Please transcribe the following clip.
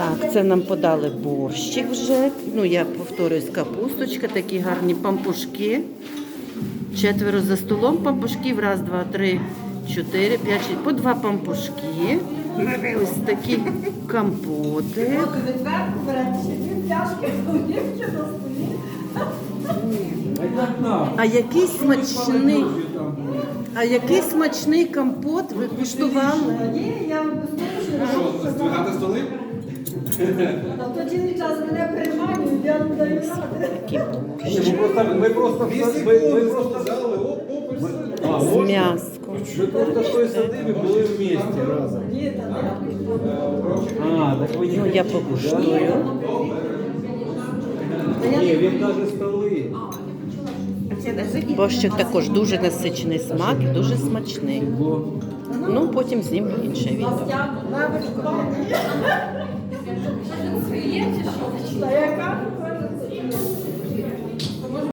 Так, це нам подали борщик вже. Ну, я повторюсь, капусточка, такі гарні пампушки. Четверо за столом пампушків. Раз, два, три, чотири, п'ять, шість. По два пампушки. Ось такі компоти. А який смачний, а який смачний компот ви куштували? Ні, я тоді не час мене переманюють, я не даю ради. Ми просто, ми просто, Дві ми, просто, сказали, оп, оп, і все. а, З можна? м'яском. Ми просто з тої садиби були в місті разом. А, так ви Ну, я покуштую. Ні, він навіть столи. Борщик також дуже насичений смак і дуже смачний. Ну, потім зніму інше відео.